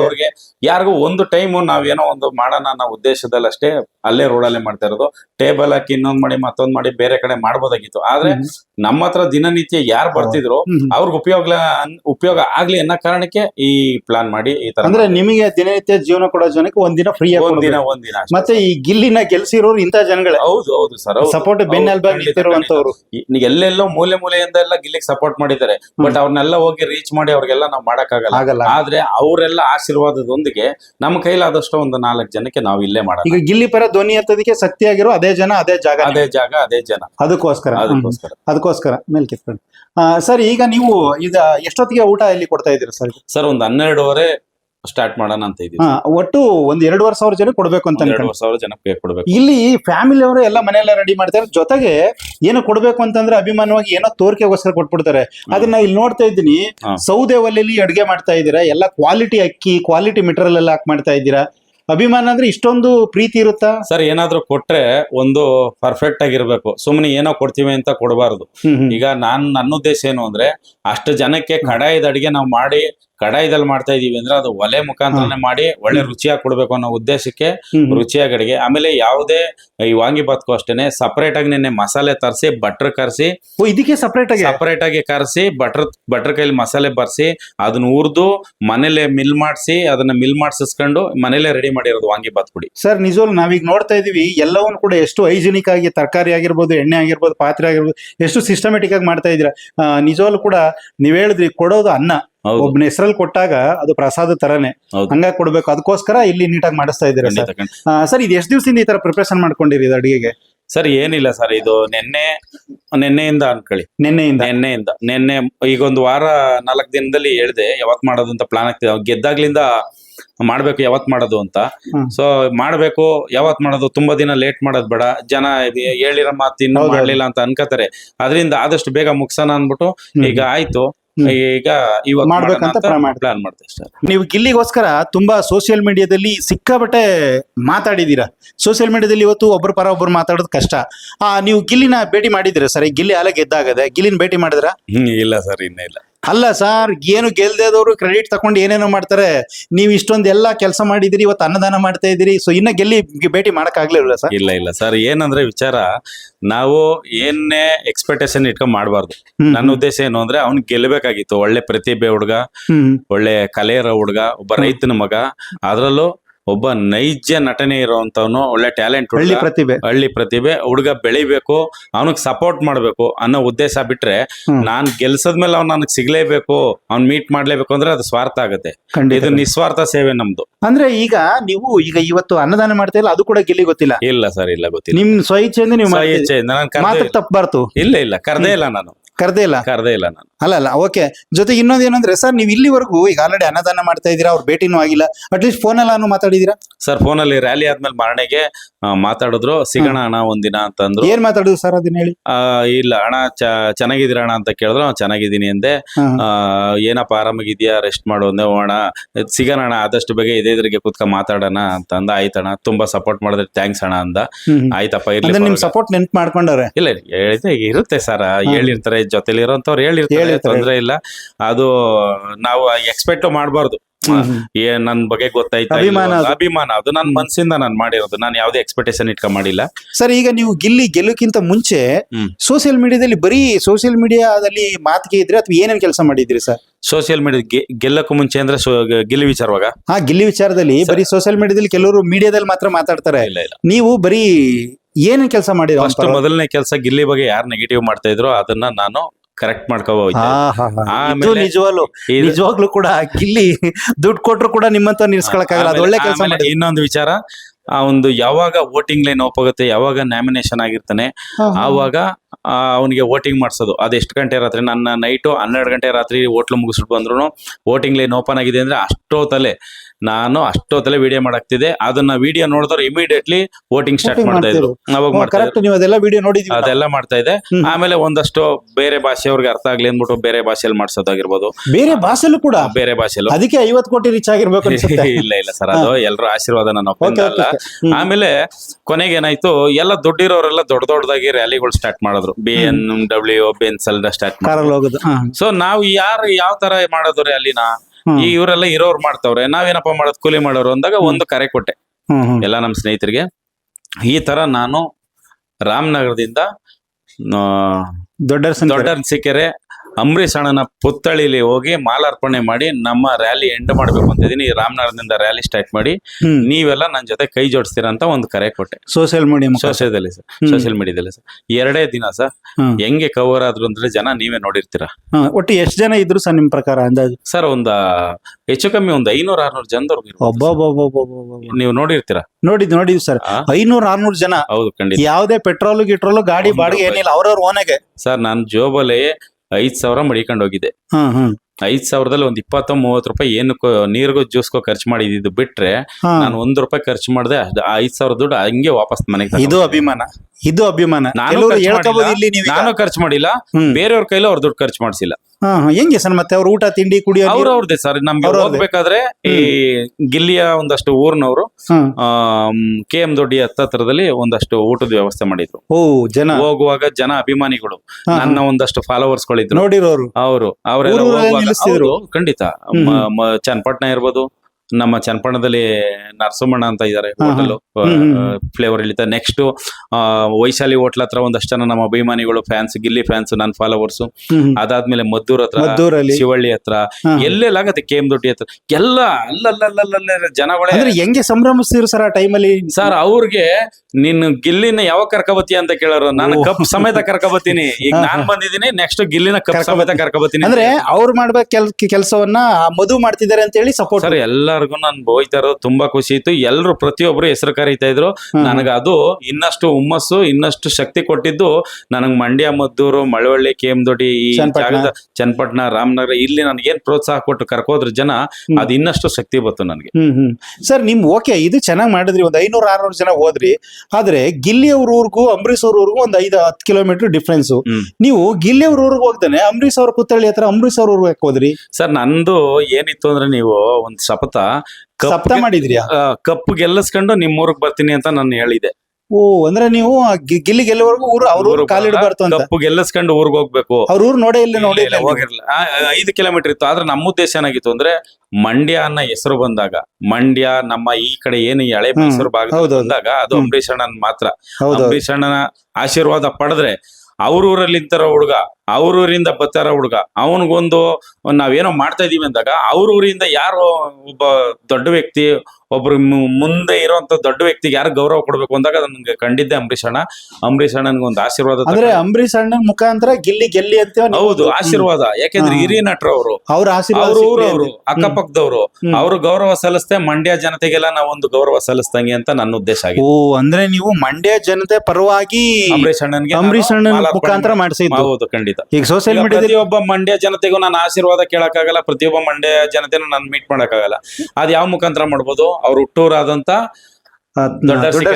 ಅವ್ರಿಗೆ ಯಾರಿಗೂ ಒಂದು ಟೈಮ್ ನಾವೇನೋ ಒಂದು ಮಾಡೋಣ ಅನ್ನೋ ಉದ್ದೇಶದಲ್ಲಿ ಅಷ್ಟೇ ಅಲ್ಲೇ ರೋಡಲ್ಲೇ ಮಾಡ್ತಾ ಇರೋದು. ಟೇಬಲ್ ಹಾಕಿ ಇನ್ನೊಂದ್ ಮಾಡಿ ಮತ್ತೊಂದ್ ಮಾಡಿ ಬೇರೆ ಕಡೆ ಮಾಡ್ಬೋದಾಗಿತ್ತು. ಆದ್ರೆ ನಮ್ಮ ಹತ್ರ ದಿನನಿತ್ಯ ಯಾರು ಬರ್ತಿದ್ರು. ಅವ್ರಿಗೆ ಉಪಯೋಗ ಉಪಯೋಗ ಆಗ್ಲಿ ಅನ್ನೋ ಕಾರಣಕ್ಕೆ ಈ ಪ್ಲಾನ್ ಮಾಡಿ ಈ ತರ
ಅಂದ್ರೆ ನಿಮಗೆ ದಿನನಿತ್ಯ ಜೀವನ ಕೊಡೋ ಜನಕ್ಕೆ ಒಂದಿನ ಫ್ರೀ
ಒಂದಿನ ಒಂದಿನ
ಮತ್ತೆ ಈ ಗಿಲ್ಲಿನ ಗೆಲ್ಸಿರೋರು ಇಂತ ಜನಗಳೇ.
ಹೌದು ಹೌದು ಸರ್
ಸಪೋರ್ಟ್ ಬೆನ್ನೆಲ್ಬಾಗಿ.
ಎಲ್ಲೆಲ್ಲೋ ಮೂಲೆ ಮೂಲೆಯಿಂದ ಎಲ್ಲ ಗಿಲ್ಲಿಗೆ ಸಪೋರ್ಟ್ ಮಾಡಿದ್ದಾರೆ. ಬಟ್ ಅವ್ರನ್ನೆಲ್ಲ ಹೋಗಿ ರೀಚ್ ಮಾಡಿ ಅವ್ರಿಗೆಲ್ಲ ನಾವು ಮಾಡಕ್ಕಾಗಲ್ಲ.
ಆಗಲ್ಲ.
ಆದ್ರೆ ಅವರೆಲ್ಲ ಆಶೀರ್ವಾದದೊಂದಿಗೆ ನಮ್ಮ ಕೈಲಾದಷ್ಟು ಒಂದು ನಾಲ್ಕು ಜನಕ್ಕೆ ನಾವು ಇಲ್ಲೇ ಮಾಡೋಣ.
ಈಗ ಗಿಲ್ಲಿ ಪರ ಧ್ವನಿ ಹತ್ತೋದಕ್ಕೆ ಸತ್ಯ ಆಗಿರೋ ಅದೇ ಜನ ಅದೇ ಜಾಗ
ಅದೇ ಜಾಗ ಅದೇ ಜನ.
ಅದಕ್ಕೋಸ್ಕರ.
ಅದಕ್ಕೋಸ್ಕರ.
ಅದಕ್ಕೋಸ್ಕರ. ಮೇಲ್ ಕಿತ್ಕೊಂಡು ಸರ್ ಈಗ ನೀವು ಈಗ ಎಷ್ಟೊತ್ತಿಗೆ ಊಟ ಇಲ್ಲಿ ಕೊಡ್ತಾ ಇದ್ದೀರಾ ಸರ್?
ಸರ್ ಒಂದು ಹನ್ನೆರಡುವರೆ ಸ್ಟಾರ್ಟ್ ಮಾಡೋಣ ಅಂತ ಇದೀವಿ
ಹಾ ಒಟ್ಟು ಒಂದ್ ಎರಡುವರೆ ಸಾವಿರ ಜನ ಕೊಡ್ಬೇಕು ಅಂತ ಅನ್ಕೊಂಡೆ.
ಎರಡುವರೆ ಸಾವಿರ ಜನಕ್ಕೆ ಕೊಡ್ಬೇಕು.
ಇಲ್ಲಿ ಫ್ಯಾಮಿಲಿ ಅವರು ಎಲ್ಲ ಮನೆಯೆಲ್ಲ ರೆಡಿ ಮಾಡ್ತಾರೆ. ಜೊತೆಗೆ ಏನು ಕೊಡ್ಬೇಕು ಅಂತಂದ್ರೆ ಅಭಿಮಾನವಾಗಿ ಏನೋ ತೋರಿಕೆಗೋಸ್ಕರ ಕೊಟ್ಬಿಡ್ತಾರೆ. ಅದನ್ನ ಇಲ್ಲಿ ನೋಡ್ತಾ ಇದ್ದೀನಿ.
ಹಾ.
ಸೌದೆ ಒಲೆಯಲ್ಲಿ ಅಡುಗೆ ಮಾಡ್ತಾ ಇದ್ದೀರಾ? ಎಲ್ಲ ಕ್ವಾಲಿಟಿ ಅಕ್ಕಿ ಕ್ವಾಲಿಟಿ ಮೆಟೀರಿಯಲ್ ಎಲ್ಲ ಹಾಕಿ ಮಾಡ್ತಾ ಇದ್ದೀರಾ? ಅಭಿಮಾನ ಅಂದ್ರೆ ಇಷ್ಟೊಂದು ಪ್ರೀತಿ ಇರುತ್ತಾ?
ಸರ್ ಏನಾದ್ರೂ ಕೊಟ್ರೆ ಒಂದು ಪರ್ಫೆಕ್ಟ್ ಆಗಿರ್ಬೇಕು. ಸುಮ್ಮನೆ ಏನೋ ಕೊಡ್ತೀವಿ ಅಂತ ಕೊಡಬಾರ್ದು.
ಹ್ಮ್ ಹ್ಮ್.
ಈಗ ನಾನ್ ನನ್ನ ಉದ್ದೇಶ ಏನು ಅಂದ್ರೆ ಅಷ್ಟು ಜನಕ್ಕೆ ಕಡಾಯದ ಅಡಿಗೆ ನಾವು ಮಾಡಿ ಕಡಾಯಿದಲ್ಲಿ ಮಾಡ್ತಾ ಇದೀವಿ ಅಂದ್ರೆ ಅದು ಒಲೆ ಮುಖಾಂತರನೇ ಮಾಡಿ ಒಳ್ಳೆ ರುಚಿಯಾಗಿ ಕೊಡ್ಬೇಕು ಅನ್ನೋ ಉದ್ದೇಶಕ್ಕೆ. ರುಚಿಯಾಗಿ ಅಡಿಗೆ. ಆಮೇಲೆ ಯಾವುದೇ ಈ ವಾಂಗಿಬಾತ್ಗೂ ಅಷ್ಟೇನೆ ಸಪರೇಟ್ ಆಗಿ ನಿನ್ನೆ ಮಸಾಲೆ ತರಿಸಿ ಬಟರ್ ಕರ್ಸಿ
ಇದಕ್ಕೆ ಸಪರೇಟ್ ಆಗಿ?
ಸಪರೇಟ್ ಆಗಿ ಕರ್ಸಿ ಬಟರ್ ಬಟರ್ ಕೈಲಿ ಮಸಾಲೆ ಬರ್ಸಿ ಅದನ್ನ ಹುರಿದು ಮನೇಲೆ ಮಿಲ್ ಮಾಡಿಸಿ ಅದನ್ನ ಮಿಲ್ ಮಾಡಿಸ್ಕೊಂಡು ಮನೇಲೆ ರೆಡಿ ಮಾಡಿರೋದು ವಾಂಗಿಬಾತ್ ಪುಡಿ.
ಸರ್ ನಿಜವಾಗ್ಲು ನಾವೀಗ ನೋಡ್ತಾ ಇದೀವಿ ಎಲ್ಲವನ್ನು ಕೂಡ ಎಷ್ಟು ಹೈಜಿನಿಕ್ ಆಗಿ ತರಕಾರಿ ಆಗಿರ್ಬೋದು ಎಣ್ಣೆ ಆಗಿರ್ಬೋದು ಪಾತ್ರೆ ಆಗಿರ್ಬೋದು ಎಷ್ಟು ಸಿಸ್ಟಮೆಟಿಕ್ ಆಗಿ ಮಾಡ್ತಾ ಇದೀರಾ ಆ, ನಿಜವಾಗ್ಲು ಕೂಡ ನೀವ್ ಹೇಳಿದ್ರಿ ಕೊಡೋದು ಅನ್ನ. ಒಬ್ಬನ ಹೆಸರಲ್ಲಿ ಕೊಟ್ಟಾಗ ಅದು ಪ್ರಸಾದ ತರನೇ.
ಹಂಗ
ಹಂಗಾಗಿ ಕೊಡ್ಬೇಕು. ಅದಕ್ಕೋಸ್ಕರ ಇಲ್ಲಿ ನೀಟಾಗಿ ಮಾಡಿಸ್ತಾ ಇದ್ದೀರಾ ಸರ್. ಆ, ಸರ್ ಇದು ಎಷ್ಟು ದಿವಸದಿಂದ ಈ ತರ ಪ್ರಿಪರೇಷನ್ ಮಾಡ್ಕೊಂಡಿರಿ ಇದು ಅಡಿಗೆಗೆ?
ಸರ್ ಏನಿಲ್ಲ ಸರ್ ಇದು ನಿನ್ನೆ ನಿನ್ನೆಯಿಂದ ಅನ್ಕೊಳ್ಳಿ.
ನಿನ್ನೆಯಿಂದ?
ನಿನ್ನೆಯಿಂದ. ನಿನ್ನೆ ಈಗ ಒಂದು ವಾರ ನಾಲ್ಕು ದಿನದಲ್ಲಿ ಹೇಳಿದೆ ಯಾವತ್ ಮಾಡೋದು ಅಂತ ಪ್ಲಾನ್ ಆಗ್ತಿದೆ. ಗೆದ್ದಾಗ್ಲಿಂದ ಮಾಡ್ಬೇಕು ಯಾವತ್ ಮಾಡೋದು ಅಂತ.
ಹ್ಮ್.
ಸೊ ಮಾಡ್ಬೇಕು ಯಾವತ್ ಮಾಡೋದು? ತುಂಬಾ ದಿನ ಲೇಟ್ ಮಾಡೋದ್ ಬೇಡ. ಜನ ಹೇಳಿರ ಹೇಳಿರೋ ಮಾತು ಇನ್ನೂ. ಮಾಡ್ಲಿಲ್ಲ ಅಂತ ಅನ್ಕೋತಾರೆ. ಅದರಿಂದ ಆದಷ್ಟು ಬೇಗ ಮುಗ್ಸೋಣ ಅಂದ್ಬಿಟ್ಟು ಈಗ ಆಯ್ತು. ಈಗ ಇವತ್ತು
ಮಾಡ್ಬೇಕಂತ
ಪ್ಲಾನ್ ಮಾಡ್ತೇವೆ. ಸರ್
ನೀವು ಗಿಲ್ಲಿಗೋಸ್ಕರ ತುಂಬಾ ಸೋಷಿಯಲ್ ಮೀಡಿಯಾದಲ್ಲಿ ಸಿಕ್ಕಾಬಟ್ಟೆ ಮಾತಾಡಿದೀರ. ಸೋಷಿಯಲ್ ಮೀಡಿಯಾದಲ್ಲಿ ಇವತ್ತು ಒಬ್ಬರ ಪರ ಒಬ್ಬರು ಮಾತಾಡೋದು ಕಷ್ಟ. ಆ ನೀವು ಗಿಲ್ಲಿನ ಭೇಟಿ ಮಾಡಿದೀರ ಸರ್? ಈ ಗಿಲ್ಲಿ ಅಲೆ ಗೆದ್ದಾಗದೆ ಗಿಲ್ಲಿನ ಭೇಟಿ ಮಾಡಿದ್ರ?
ಹ್ಮ್ ಇಲ್ಲ ಸರ್ ಇನ್ನೇ ಇಲ್ಲ.
ಅಲ್ಲ ಸರ್ ಏನು ಗೆಲ್ದೇದವರು ಕ್ರೆಡಿಟ್ ತಕೊಂಡು ಏನೇನೋ ಮಾಡ್ತಾರೆ. ನೀವು ಇಷ್ಟೊಂದು ಎಲ್ಲ ಕೆಲಸ ಮಾಡಿದಿರಿ ಇವತ್ತು ಅನ್ನದಾನ ಮಾಡ್ತಾ ಇದ್ದೀರಿ ಸೊ ಇನ್ನ ಗೆಲ್ಲಿ ಭೇಟಿ ಮಾಡಕ್ ಆಗ್ಲಿಲ್ಲ ಸರ್?
ಇಲ್ಲ ಇಲ್ಲ ಸರ್. ಏನಂದ್ರೆ ವಿಚಾರ ನಾವು ಏನೇ ಎಕ್ಸ್ಪೆಕ್ಟೇಷನ್ ಇಟ್ಕೊಂಡ್ ಮಾಡಬಾರ್ದು ನನ್ನ ಉದ್ದೇಶ ಏನು ಅಂದ್ರೆ ಅವ್ನ್ ಗೆಲ್ಲಬೇಕಾಗಿತ್ತು ಒಳ್ಳೆ ಪ್ರತಿಭೆ ಹುಡುಗ ಒಳ್ಳೆ ಕಲೆಯರ ಹುಡುಗ ಒಬ್ಬ ರೈತನ ಮಗ. ಅದ್ರಲ್ಲೂ ಒಬ್ಬ ನೈಜ ನಟನೆ ಇರುವಂತವನು ಒಳ್ಳೆ ಟ್ಯಾಲೆಂಟ್
ಹಳ್ಳಿ ಪ್ರತಿಭೆ.
ಹಳ್ಳಿ ಪ್ರತಿಭೆ ಹುಡುಗ ಬೆಳಿಬೇಕು ಅವನಿಗೆ ಸಪೋರ್ಟ್ ಮಾಡ್ಬೇಕು ಅನ್ನೋ ಉದ್ದೇಶ ಬಿಟ್ರೆ ನಾನ್ ಗೆಲ್ಸದ್ಮೇಲೆ ಅವ್ನ್ ನನಗೆ ಸಿಗ್ಲೇಬೇಕು ಅವ್ನ್ ಮೀಟ್ ಮಾಡ್ಲೇಬೇಕು ಅಂದ್ರೆ ಅದು ಸ್ವಾರ್ಥ ಆಗುತ್ತೆ. ಇದು ನಿಸ್ವಾರ್ಥ ಸೇವೆ ನಮ್ದು.
ಅಂದ್ರೆ ಈಗ ನೀವು ಈಗ ಇವತ್ತು ಅನ್ನದಾನ ಮಾಡ್ತಾ ಇಲ್ಲ ಅದು ಕೂಡ ಗೆಲ್ಲಿ ಗೊತ್ತಿಲ್ಲ.
ಇಲ್ಲ ಸರ್ ಇಲ್ಲ ಗೊತ್ತಿಲ್ಲ.
ನಿಮ್ ಸ್ವಇಚ್ಛೆಯಿಂದ ನೀವು ಮಾತು. ತಪ್ಪಬಾರ್ದು
ಇಲ್ಲ ಇಲ್ಲ ಕರ್ದೇ ಇಲ್ಲ ನಾನು.
ಕರ್ದೇ ಇಲ್ಲ?
ಕರ್ದೇ ಇಲ್ಲ ನಾನು.
ಅಲ್ಲ ಅಲ್ಲ ಓಕೆ ಜೊತೆಗೆ ಇನ್ನೊಂದು ಏನಂದ್ರೆ ಸರ್ ನೀವು ಇಲ್ಲಿವರೆಗೂ ಈಗ ಆಲ್ರೆಡಿ ಅನ್ನದಾನ ಮಾಡ್ತಾ ಇದ್ದೀರಾ? ಅವ್ರು ಭೇಟಿನೂ ಆಗಿಲ್ಲ. ಅಟ್ಲೀಸ್ಟ್ ಫೋನ್ ಅಲ್ಲಾನು ಮಾತಾಡಿದೀರಾ?
ಸರ್ ಫೋನಲ್ಲಿ ರ್ಯಾಲಿ ಆದ್ಮೇಲೆ ಮಾರನೆಗೆ ಆ, ಮಾತಾಡಿದ್ರು. ಸಿಗೋಣ ಅಣ್ಣ ಒಂದಿನ ಅಂತಂದ್ರು.
ಏನ್ ಮಾತಾಡುದು ಸರ್ ಅದನ್ನ ಹೇಳಿ?
ಆ, ಇಲ್ಲ ಅಣ್ಣ ಚ ಚೆನ್ನಾಗಿದ್ದೀರ ಅಣ್ಣ ಅಂತ ಕೇಳಿದ್ರು. ಚೆನ್ನಾಗಿದ್ದೀನಿ ಅಂದೆ.
ಹಾ.
ಆ, ಏನಪ್ಪ ಆರಾಮಾಗಿದ್ಯಾ ರೆಸ್ಟ್ ಮಾಡು ಅಂದೆ. "ಹ್ಞೂ ಅಣ್ಣ ಇದ್ ಸಿಗೋಣ ಅಣ್ಣ ಆದಷ್ಟು ಬಗ್ಗೆ ಇದೇ ಇದ್ರಿಗೆ ಕುತ್ಕೊಂಡ್ ಮಾತಾಡೋಣ ಅಂತ ಅಂದ ಆಯ್ತಣ್ಣ ತುಂಬಾ ಸಪೋರ್ಟ್ ಮಾಡಿದ್ರೆ ಥ್ಯಾಂಕ್ಸ್ ಅಣ್ಣ ಅಂದ.
ಹ್ಮ್.
ಆಯ್ತಪ್ಪ ಇರ್ಲಿ
ಅಂದ್ರೆ ನಿಮ್
ಪರವಾಗಿಲ್ಲ.
ಸಪೋರ್ಟ್ ನೆನ್ಪ್ ಮಾಡ್ಕೊಂಡವ್ರೆ?
ಇಲ್ಲ ಹೇಳಿದ್ರೆ ಇರುತ್ತೆ ಸರ್ ಹೇಳಿರ್ತಾರೆ. ಜೊತೆಲಿ ಇರೋಂಥವ್ರು ಹೇಳಿರ್ತಾರೆ. ತೊಂದರೆ ಇಲ್ಲ. ಅದು ನಾವು ಎಕ್ಸ್ಪೆಕ್ಟ್ ಮಾಡಬಾರ್ದು. ಏ ನನ್ ಬಗ್ಗೆ ಗೊತ್ತಾಯ್ತು
ಅಭಿಮಾನ ಅದು.
ಅಭಿಮಾನ ಅದು. ನನ್ನ ಮನ್ಸಿಂದ ನಾನು ಮಾಡಿರೋದು. ನಾನು ಯಾವ್ದೇ ಎಕ್ಸ್ಪೆಕ್ಟೇಷನ್ ಇಟ್ಕೊಂಡ್ ಮಾಡಿಲ್ಲ.
ಸರ್ ಈಗ ನೀವು ಗಿಲ್ಲಿ ಗೆಲ್ಲಕ್ಕಿಂತ ಮುಂಚೆ. ಸೋಷಿಯಲ್ ಮೀಡಿಯಾದಲ್ಲಿ ಬರೀ ಸೋಷಿಯಲ್ ಮೀಡಿಯಾದಲ್ಲಿ ಮಾತಿಗೆ ಇದ್ರೆ ಅಥವಾ ಏನೇನ್ ಕೆಲಸ ಮಾಡಿದ್ರಿ ಸರ್?
ಸೋಷಿಯಲ್ ಮೀಡಿಯಾ ಗೆಲ್ಲಕ್ಕೂ ಮುಂಚೆ ಅಂದ್ರೆ ಗಿಲ್ಲಿ ವಿಚಾರವಾಗ
ಹಾ ಗಿಲ್ಲಿ ವಿಚಾರದಲ್ಲಿ ಬರೀ ಸೋಷಿಯಲ್ ಮೀಡಿಯಾದಲ್ಲಿ ಕೆಲವರು ಮೀಡಿಯಾದಲ್ಲಿ ಮಾತ್ರ ಮಾತಾಡ್ತಾರೆ.
ಇಲ್ಲ ಇಲ್ಲ.
ನೀವು ಬರೀ ಏನೇನ್ ಕೆಲಸ ಮಾಡಿದ್ರು
ಅಷ್ಟು ಮೊದಲನೇ ಕೆಲಸ ಗಿಲ್ಲಿ ಬಗ್ಗೆ ಯಾರು ನೆಗೆಟಿವ್ ಮಾಡ್ತಾ ಇದ್ರು ಅದನ್ನ ನಾನು ಕರೆಕ್ಟ್ ಮಾಡ್ಕೋಬಹುದು ಆಮೇಲೆ-
ನಿಜವಾಗ್ಲು
ಇದು-
ನಿಜವಾಗ್ಲೂ ಕೂಡ ಗಿಲ್ಲಿ ದುಡ್ಡು ಕೊಟ್ರು ಕೂಡ ನಿಮ್ಮಂತ ನಿಲ್ಸ್ಕೊಳಕ್ಕಾಗಲ್ಲ ಅದು ಒಳ್ಳೆ ಕೆಲಸ
ಆಮೇಲೆ
ಮಾಡಿ
ಇನ್ನೊಂದು ವಿಚಾರ ಆ ಒಂದು ಯಾವಾಗ ವೋಟಿಂಗ್ ಲೈನ್ ಹೋಗುತ್ತೆ ಯಾವಾಗ ನಾಮಿನೇಷನ್ ಆಗಿರ್ತಾನೆ ಆವಾಗ ಅವನಿಗೆ ವೋಟಿಂಗ್ ಮಾಡಿಸೋದು. ಅದು ಎಷ್ಟು ಗಂಟೆ ರಾತ್ರಿ? ನನ್ನ ನೈಟು ಹನ್ನೆರಡು ಗಂಟೆ ರಾತ್ರಿ ಹೋಟ್ಲು ಮುಗಿಸ್ಬಿಟ್ಟು ಬಂದ್ರು ವೋಟಿಂಗ್ ಲೈನ್ ಓಪನ್ ಆಗಿದೆ ಅಂದ್ರೆ ಅಷ್ಟೊತ್ತಲೆ ನಾನು ಅಷ್ಟೊತ್ತಲೆ ವಿಡಿಯೋ ಮಾಡಾಕ್ತಿದೆ ಅದನ್ನ ವಿಡಿಯೋ ನೋಡಿದ್ರೆ ಇಮಿಡಿಯೇಟ್ಲಿ ವೋಟಿಂಗ್ ಸ್ಟಾರ್ಟ್ ಮಾಡ್ತಾ ಇದ್ರು. ಅವಾಗ ಮಾಡ್ತಾ
ಅದೆಲ್ಲ
ಮಾಡ್ತಾ ಇದೆ ಆಮೇಲೆ ಒಂದಷ್ಟು ಬೇರೆ ಭಾಷೆಯವ್ರಿಗೆ ಅರ್ಥ ಆಗ್ಲಿ ಅಂದ್ಬಿಟ್ಟು ಬೇರೆ ಭಾಷೆಯಲ್ಲಿ ಮಾಡ್ಸೋದಾಗಿರ್ಬೋದು.
ಬೇರೆ ಭಾಷೆಲ್ಲೂ ಕೂಡ?
ಬೇರೆ ಭಾಷೆಲ್ಲೂ
ಅದಕ್ಕೆ ಐವತ್ ಕೋಟಿ ರೀಚ್ ಆಗಿರ್ಬೇಕು
ಇಲ್ಲ ಇಲ್ಲ ಸರ್ ಅದು ಎಲ್ಲರ ಆಶೀರ್ವಾದ
ಓಕೆ
ಆಮೇಲೆ ಕೊನೆಗೆ ಏನಾಯ್ತು? ಎಲ್ಲ ದುಡ್ಡಿರೋರೆಲ್ಲ ದೊಡ್ಡ ದೊಡ್ಡದಾಗಿ ರ್ಯಾಲಿಗಳು ಸ್ಟಾರ್ಟ್ ಮಾಡಿದ್ರು ಬಿ ಎನ್ ಡಬ್ಲ್ಯೂ ಸಲ್ ಸ್ಟಾರ್ಟ್ ಮಾಡಿದ್ರು
ಕಾರಲ್ಲಿ ಹೋಗೋದು. ಹಾ.
ಸೊ ನಾವು ಯಾರು ಯಾವ ತರ ಮಾಡೋದು
ಅಲ್ಲಿನ.
ಈ ಇವರೆಲ್ಲ ಇರೋರು ಮಾಡ್ತವ್ರೆ. ನಾವೇನಪ್ಪ ಮಾಡೋದು? ಕೂಲಿ ಮಾಡೋರು ಅಂದಾಗ ಒಂದು ಕರೆ ಕೊಟ್ಟೆ.
ಹ್ಮ್ ಹ್ಮ್.
ಎಲ್ಲ ನಮ್ಮ ಸ್ನೇಹಿತರಿಗೆ. ಈ ತರ ನಾನು ರಾಮನಗರದಿಂದ ಆ,
ದೊಡ್ಡ
ದೊಡ್ಡ ಅರಸೀಕೆರೆ ಅಂಬರೀಷ್ ಅಣ್ಣನ ಪುತ್ಥಳಿಲಿ ಹೋಗಿ ಮಾಲಾರ್ಪಣೆ ಮಾಡಿ ನಮ್ಮ ರ್ಯಾಲಿ ಎಂಡ್ ಮಾಡ್ಬೇಕು ಅಂತ ಇದೀನಿ ರಾಮನಗರದಿಂದ ರ್ಯಾಲಿ ಸ್ಟಾರ್ಟ್ ಮಾಡಿ ನೀವೆಲ್ಲ ನನ್ನ ಜೊತೆ ಕೈ ಜೋಡಿಸ್ತೀರಾ ಅಂತ ಒಂದು ಕರೆ ಕೊಟ್ಟೆ.
ಸೋಷಿಯಲ್ ಮೀಡಿಯಾ
ಸೋಷಿಯದಲ್ಲಿ ಸರ್. ಸೋಷಿಯಲ್ ಮೀಡಿಯಾದಲ್ಲಿ ಸರ್. ಎರಡೇ ದಿನ ಸರ್. ಹೆಂಗೆ ಕವರ್ ಆದ್ರು ಅಂದ್ರೆ ಜನ ನೀವೇ ನೋಡಿರ್ತೀರಾ.
ಒಟ್ಟು ಎಷ್ಟು ಜನ ಇದ್ರು ಸರ್ ನಿಮ್ ಪ್ರಕಾರ ಅಂದಾಜು?
ಸರ್ ಒಂದ ಹೆಚ್ಚು ಕಮ್ಮಿ ಒಂದ್ ಐನೂರ ಆರ್ನೂರು
ಜನದವ್ರು
ನೀವು ನೋಡಿರ್ತೀರಾ?
ನೋಡಿದ್ ನೋಡಿದ್ವಿ ಸರ್? ಐನೂರ್ ಆರ್ನೂರ್ ಜನ.
ಹೌದು ಖಂಡಿತ.
ಯಾವ್ದೇ ಪೆಟ್ರೋಲ್ ಗಿಟ್ರೋಲ್ ಗಾಡಿ ಬಾಡಿಗೆ. ಏನಿಲ್ಲ ಅವ್ರವ್ರ ಓನಾಗೆ.
ಸರ್ ನಾನು ಜೋಬಲ್ಲಿ ಐದ್ ಸಾವಿರ ಮಡಿಕೊಂಡು
ಹೋಗಿದೆ.
ಐದ್ ಸಾವಿರದಲ್ಲಿ ಒಂದ್ ಇಪ್ಪತ್ತ ಮೂವತ್ ರೂಪಾಯಿ ಏನು ನೀರಿಗೂ ಜ್ಯೂಸ್ಗೋ ಖರ್ಚು ಮಾಡಿದ್ದು ಬಿಟ್ರೆ
ಹಾ.
ನಾನು ಒಂದ್ ರೂಪಾಯಿ ಖರ್ಚು ಮಾಡಿದೆ ಐದ್ ಸಾವಿರ ದುಡ್ಡು ಹಂಗೆ ವಾಪಸ್ ಮನೆಗೆ
ಇದು ಅಭಿಮಾನ. ಇದು ಅಭಿಮಾನ.
ನಾನು
ಕೆಲವರು
ಖರ್ಚು
ಹೇಳ್ಕೋಬಹುದು
ಮಾಡಿಲ್ಲ.
ಇಲ್ಲಿ ನೀವು
ನಾನು ಖರ್ಚು ಮಾಡಿಲ್ಲ.
ಹ್ಮ್.
ಬೇರೆಯವ್ರ ಕೈಲೂ ಅವ್ರ ದುಡ್ಡು ಖರ್ಚು ಮಾಡಿಸಿಲ್ಲ.
ಹಾ ಹಾ. ಹೆಂಗೆ ಸರ್ ಮತ್ತೆ ಅವ್ರ ಊಟ ತಿಂಡಿ ಕುಡಿಯ ನೀರು?
ಅವ್ರವ್ರದೇ ಸರ್. ನಮ್ಗೆ
ಅವ್ರವ್ರ್ದೇ.
ಹೋಗ್ಬೇಕಾದ್ರೆ ಈ ಗಿಲ್ಲಿಯ ಒಂದಷ್ಟು ಊರ್ನವರು
ಆ
ಕೆ ಎಂ ದೊಡ್ಡಿ ಹತ್ತತ್ರದಲ್ಲಿ ಒಂದಷ್ಟು ಊಟದ ವ್ಯವಸ್ಥೆ ಮಾಡಿದ್ರು.
ಓ ಜನ.
ಹೋಗುವಾಗ ಜನ ಅಭಿಮಾನಿಗಳು
ಹಾ,
ನನ್ನ ಒಂದಷ್ಟು ಫಾಲೋವರ್ಸ್ ಗಳಿದ್ರು.
ನೋಡಿರೋರು.
ಅವರು ಅವರೆಲ್ಲ
ಊರೂರಲ್ಲೇ ನಿಲ್ಲಿಸ್ತಿದ್ರು?
ಹೌದು, ಖಂಡಿತ.
ಹ್ಮ್,
ಮ- ಮ- ಚನ್ನಪಟ್ಟಣ ಇರ್ಬೋದು ನಮ್ಮ ಚನ್ನಪಟ್ಟಣದಲ್ಲಿ ನರಸಿಂಹಣ್ಣ ಅಂತ ಇದ್ದಾರೆ
ಹಾ.
ಹೋಟೆಲ್. ಫ್ಲೇವರ್ ಇಳಿತ ನೆಕ್ಸ್ಟ್ ವೈಶಾಲಿ ಹೋಟ್ಲ್ ಹತ್ರ ಒಂದಷ್ಟು ಜನ ನಮ್ಮ ಅಭಿಮಾನಿಗಳು ಫ್ಯಾನ್ಸ್ ಗಿಲ್ಲಿ ಫ್ಯಾನ್ಸ್ ನನ್ನ ಫಾಲೋವರ್ಸ್. ಅದಾದ್ಮೇಲೆ ಮದ್ದೂರ್ ಹತ್ರ ಶಿವಳ್ಳಿ ಹತ್ರ.
ಎಲ್ಲೆಲ್ಲ
ಆಗತ್ತೆ ಕೆ ಎಂ ದೊಡ್ಡಿ ಹತ್ರ? ಎಲ್ಲ ಅಲ್ಲಲ್ಲಲ್ಲಲ್ಲ ಜನಗಳೇ
ಅಂದ್ರೆ ಹೆಂಗೆ ಸಂಭ್ರಮಿಸ್ತೀರ ಸರ್ ಆ ಟೈಮಲ್ಲಿ
ಸರ್ ಅವ್ರಿಗೆ ನಿನ್ನ ಗಿಲ್ಲಿನ ಯಾವಾಗ ಕರ್ಕಬತ್ತಿ ಅಂತ ಕೇಳೋರು? ನಾನು ಕಪ್ ಸಮೇತ ಕರ್ಕೊಬತ್ತೀನಿ. ಈಗ ನಾನ್. ಬಂದಿದ್ದೀನಿ ನೆಕ್ಸ್ಟ್ ಗಿಲ್ಲಿನ ಕಪ್ ಸಮೇತ ಕರ್ಕೊಬತ್ತೀನಿ
ಅಂದ್ರೆ ಅವ್ರು ಮಾಡ್ಬೇಕು ಕೆಲ್ ಕೆಲಸವನ್ನ ಮಧು ಮಾಡ್ತಿದ್ದಾರೆ ಅಂತ ಹೇಳಿ ಸಪೋರ್ಟ್
ಸರ್ ಎಲ್ಲರಿಗೂ ನಾನು ಬೋಯ್ತಾ ಇರೋದು ತುಂಬಾ ಖುಷಿ ಇತ್ತು. ಎಲ್ಲರೂ ಪ್ರತಿಯೊಬ್ರು ಹೆಸರು ಕರೀತಾ ಇದ್ರು. ನನಗೆ ಅದು ಇನ್ನಷ್ಟು ಹುಮ್ಮಸ್ಸು ಇನ್ನಷ್ಟು ಶಕ್ತಿ ಕೊಟ್ಟಿದ್ದು ನನಗ್ ಮಂಡ್ಯ ಮದ್ದೂರು ಮಳವಳ್ಳಿ ಕೆ ಎಂ ದೊಡ್ಡಿ ಈ. ಜಾಗದ ಚನ್ನಪಟ್ಟಣ ರಾಮನಗರ ಇಲ್ಲಿ ನನಗೆ ಏನ್ ಪ್ರೋತ್ಸಾಹ ಕೊಟ್ಟು ಕರ್ಕೋದ್ರ ಜನ. ಅದು ಇನ್ನಷ್ಟು ಶಕ್ತಿ ಬಂತು ನನಗೆ.
ಹ್ಮ್ ಸರ್ ನಿಮ್ ಓಕೆ ಇದು ಚೆನ್ನಾಗಿ ಮಾಡಿದ್ರಿ. ಒಂದ್ ಐನೂರ ಆರ್ನೂರು ಜನ ಹೋದ್ರಿ. ಆದ್ರೆ ಗಿಲ್ಲಿ ಅವ್ರ ಊರ್ಗೂ ಅಂಬರೀಶ್ ಅವ್ರ ಊರ್ಗೂ ಒಂದ್ ಐದು ಹತ್ತು ಕಿಲೋಮೀಟರ್ ಡಿಫ್ರೆನ್ಸ್ ನೀವು ಗಿಲ್ಲಿಯವ್ರ ಊರ್ಗ್ ಹೋಗ್ತಾನೆ ಅಂಬರೀಶ್ ಅವ್ರ ಪುತ್ತಳ್ಳಿ ಹತ್ರ ಅಂಬರೀಶ್ ಅವ್ರ ಊರ್ಗ್ ಹೋದ್ರಿ?
ಸರ್ ನಂದು ಏನಿತ್ತು ಅಂದ್ರೆ ನೀವು ಒಂದ್ ಶಪಥ
ಸಪ್ತ ಮಾಡಿದ್ರಿಯಾ?
ಆ, ಕಪ್ಪು ಗೆಲ್ಲಿಸ್ಕೊಂಡು ನಿಮ್ ಊರಿಗೆ ಬರ್ತೀನಿ ಅಂತ ನಾನು ಹೇಳಿದೆ.
ಓ ಅಂದ್ರೆ ನೀವು ಗಿ- ಗಿಲ್ಲಿ ಗೆಲ್ಲುವರೆಗೂ ಊರು ಅವ್ರ ಊರು ಕಾಲಿಡಬಾರ್ದು ಅಂತ.
ಕಪ್ಪು ಗೆಲ್ಲಿಸ್ಕೊಂಡು ಊರಿಗೆ ಹೋಗ್ಬೇಕು.
ಅವ್ರ ಊರು ನೋಡೇ ಇಲ್ಲ ನೋಡಿ
ಇಲ್ಲ, ಇಲ್ಲ, ಹೋಗಿರ್ಲಿಲ್ಲ ಆ, ಆ, ಐದು ಕಿಲೋಮೀಟರ್ ಇತ್ತು. ಆದ್ರೆ ನಮ್ಮ ಉದ್ದೇಶ ಏನಾಗಿತ್ತು ಅಂದ್ರೆ ಮಂಡ್ಯ ಅನ್ನೋ ಹೆಸರು ಬಂದಾಗ ಮಂಡ್ಯ ನಮ್ಮ ಈ ಕಡೆ ಏನು ಈ ಹಳೆ
ಹ್ಮ್.
ಮೈಸೂರು ಭಾಗ
ಹೌದೌದು.
ಬಂದಾಗ ಅದು
ಹ್ಮ್.
ಅಂಬರೀಷ್ ಅಣ್ಣನ್ ಮಾತ್ರ.
ಹೌದು
ಅಂಬರೀಷ್ ಅಣ್ಣನ ಆಶೀರ್ವಾದ ಪಡೆದ್ರೆ ಅವ್ರ ಊರಲ್ಲಿ ಹುಡುಗ, ಅವ್ರೂರಿಂದ ಬತ್ತಾರ ಹುಡುಗ, ಅವನಿಗೊಂದು ನಾವೇನೋ ಮಾಡ್ತಾ ಇದೀವಿ ಅಂದಾಗ ಅವ್ರ ಊರಿಂದ ಯಾರೋ ಒಬ್ಬ ದೊಡ್ಡ ವ್ಯಕ್ತಿ ಒಬ್ರು ಮುಂದೆ ಇರುವಂತ ದೊಡ್ಡ ವ್ಯಕ್ತಿಗೆ ಯಾರು ಗೌರವ ಕೊಡ್ಬೇಕು ಅಂದಾಗ ನನ್ಗೆ ಕಂಡಿದ್ದೆ ಅಂಬರೀಷ್ ಅಣ್ಣ. ಅಂಬರೀಷ್ ಅಣ್ಣನ್ಗೆ ಒಂದು ಆಶೀರ್ವಾದ
ಅಂದ್ರೆ
ಅಂಬರೀಷ್
ಅಂಬರೀಶ್ ಮುಖಾಂತರ ಗಿಲ್ಲಿ ಗೆಲ್ಲಿ ಅಂತ
ಹೌದು ಆಶೀರ್ವಾದ. ಯಾಕೆಂದ್ರೆ. ಹಿರಿಯ ನಟರು ಅವರು.
ಅವ್ರ ಆಶೀರ್ವಾದ
ಅವ್ರ. ಅಕ್ಕಪಕ್ಕದವರು. ಅವರು ಗೌರವ ಸಲ್ಲಿಸ್ತೆ ಮಂಡ್ಯ ಜನತೆಗೆಲ್ಲ ನಾವು ಒಂದು ಗೌರವ ಸಲ್ಲಿಸ್ದಂಗೆ ಅಂತ ನನ್ನ ಉದ್ದೇಶ ಆಗಿದೆ.
ಓ ಅಂದ್ರೆ ನೀವು ಮಂಡ್ಯ ಜನತೆ ಪರವಾಗಿ
ಅಂಬರೀಷ್ ಅಣ್ಣನ್ಗೆ
ಅಂಬರೀಷ್ ಅಣ್ಣನ ಮುಖಾಂತರ
ಮಾಡಿ-
ಮಾಡಿಸಿದ್ದು.
ಹೌದು ಖಂಡಿತ.
ಈಗ ಸೋಷಿಯಲ್ ಮೀಡಿಯಾದಲ್ಲಿ
ಒಬ್ಬ ಮಂಡ್ಯ ಜನತೆಗೂ ನಾನು ಆಶೀರ್ವಾದ ಕೇಳಕ್ಕಾಗಲ್ಲ ಪ್ರತಿಯೊಬ್ಬ ಮಂಡ್ಯ ಜನತೆನೂ ನಾನು ಮೀಟ್ ಮಾಡಕ್ಕಾಗಲ್ಲ. ಅದ್ ಯಾವ ಮುಖಾಂತರ ಮಾಡ್ಬೋದು? ಅವ್ರ ಹುಟ್ಟೂರಾದಂತ ದೊಡ್ಡ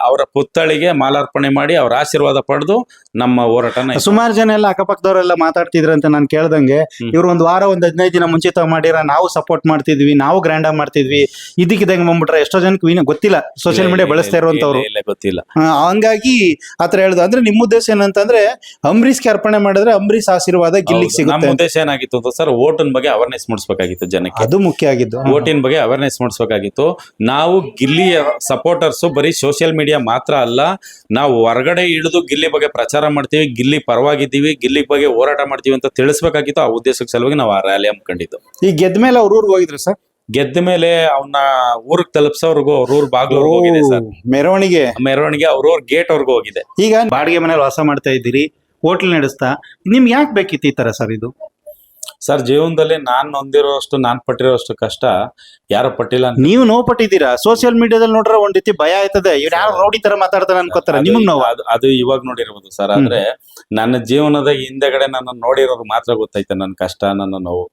ಅವರ ಪುತ್ಥಳಿಗೆ ಮಾಲಾರ್ಪಣೆ ಮಾಡಿ ಅವ್ರ ಆಶೀರ್ವಾದ ಪಡೆದು ನಮ್ಮ ಹೋರಾಟನ
ಸುಮಾರು ಜನ ಎಲ್ಲ ಅಕ್ಕಪಕ್ಕದವರೆಲ್ಲ ಮಾತಾಡ್ತಿದ್ರು ಅಂತ ನಾನು ಕೇಳ್ದಂಗೆ. ಇವ್ರು ಒಂದ್ ವಾರ ಒಂದ್ ಹದಿನೈದು ದಿನ ಮುಂಚಿತ ಮಾಡಿರ ನಾವು ಸಪೋರ್ಟ್ ಮಾಡ್ತಿದ್ವಿ ನಾವು ಗ್ರ್ಯಾಂಡ್ ಆಗಿ ಮಾಡ್ತಿದ್ವಿ ಇದಕ್ಕಿದಂಗೆ ಬಂದ್ಬಿಟ್ರೆ ಎಷ್ಟೋ ಜನಕ್ಕೆ ವೀನ ಗೊತ್ತಿಲ್ಲ. ಸೋಷಿಯಲ್ ಮೀಡಿಯಾ ಬಳಸ್ತಾ ಇರುವಂತವ್ರು
ಗೊತ್ತಿಲ್ಲ.
ಆ, ಹಂಗಾಗಿ ಆತರ ಹೇಳುದು. ಅಂದ್ರೆ ನಿಮ್ಮ ಉದ್ದೇಶ ಏನಂತಂದ್ರೆ ಅಂಬರೀಷ್ಗೆ ಅರ್ಪಣೆ ಮಾಡಿದ್ರೆ ಅಂಬರೀಷ್ ಆಶೀರ್ವಾದ ಗಿಲ್ಲಿಗೆ. ಸಿಗುತ್ತೆ
ನಮ್ಮ ಉದ್ದೇಶ ಏನಾಗಿತ್ತು ಅಂತ ಸರ್ ಓಟನ್ ಬಗ್ಗೆ ಅವೇರ್ನೆಸ್ ಮೂಡಿಸ್ಬೇಕಾಗಿತ್ತು ಜನಕ್ಕೆ.
ಅದು ಮುಖ್ಯ ಆಗಿದ್ದು.
ಓಟಿನ ಬಗ್ಗೆ ಅವೇರ್ನೆಸ್ ಮೂಡಿಸ್ಬೇಕಾಗಿತ್ತು. ನಾವು ಗಿಲ್ಲಿಯ ಸಪೋರ್ಟರ್ಸ್ ಬರೀ ಸೋಷಿಯಲ್ ಮೀಡಿಯಾ ಮಾತ್ರ ಅಲ್ಲ ನಾವು ಹೊರಗಡೆ ಇಳಿದು ಗಿಲ್ಲಿ ಬಗ್ಗೆ ಪ್ರಚಾರ ಮಾಡ್ತೀವಿ ಗಿಲ್ಲಿ ಪರವಾಗಿದ್ದೀವಿ ಗಿಲ್ಲಿ ಬಗ್ಗೆ ಹೋರಾಟ ಮಾಡ್ತೀವಿ ಅಂತ ತಿಳಿಸ್ಬೇಕಾಗಿತ್ತು ಆ ಉದ್ದೇಶಕ್ಕೆ ಸಲುವಾಗಿ ನಾವು ಆ ರ್ಯಾಲಿ ಹಮ್ಮಿಕೊಂಡಿದ್ದು
ಈ ಗೆದ್ದ ಮೇಲೆ ಅವ್ರ ಊರ್ಗ್ ಹೋಗಿದ್ರು ಸರ್?
ಗೆದ್ದ ಮೇಲೆ ಅವನ್ನ ಊರಿಗೆ ತಲುಪ್ಸೋರ್ಗು ಅವ್ರ ಊರ್ ಬಾಗ್ಲವ್ರಿಗೂ ಹೋಗಿದೆ ಸರ್.
ಮೆರವಣಿಗೆ.
ಮೆರವಣಿಗೆ ಅವ್ರ ಊರ್ ಗೇಟ್ ಅವ್ರಿಗೂ ಹೋಗಿದೆ.
ಈಗ ಬಾಡಿಗೆ ಮನೇಲಿ ವಾಸ ಮಾಡ್ತಾ ಇದ್ದೀರಿ ಹೋಟ್ಲ್ ನಡೆಸ್ತಾ ನಿಮ್ಗೆ ಯಾಕೆ ಬೇಕಿತ್ತು ಈ ತರ ಸರ್ ಇದು?
ಸರ್ ಜೀವನದಲ್ಲಿ ನಾನ್ ನೊಂದಿರೋಷ್ಟು ನಾನ್ ಪಟ್ಟಿರೋಷ್ಟು ಕಷ್ಟ ಯಾರು ಪಟ್ಟಿಲ್ಲ ಅಂತ.
ನೀವು ನೋವು ಪಟ್ಟಿದ್ದೀರಾ? ಸೋಷಿಯಲ್ ಮೀಡಿಯಾದಲ್ಲಿ ನೋಡ್ರೆ ಒಂದ್ ರೀತಿ ಭಯ ಆಯ್ತದೆ. ಇವ್ರು ಯಾರು ರೌಡಿ ತರ ಮಾತಾಡ್ತಾರೆ ಅನ್ಕೋತಾರೆ. ನಿಮ್ಗ್ ನೋವು?
ಅದು- ಅದು ಇವಾಗ ನೋಡಿರ್ಬೋದು ಸರ್. ಆದ್ರೆ ನನ್ನ ಜೀವನದ ಹಿಂದೆಗಡೆ ನನ್ನ ನೋಡಿರೋರು ಮಾತ್ರ ಗೊತ್ತೈತೆ ನನ್ನ ಕಷ್ಟ ನನ್ನ ನೋವು.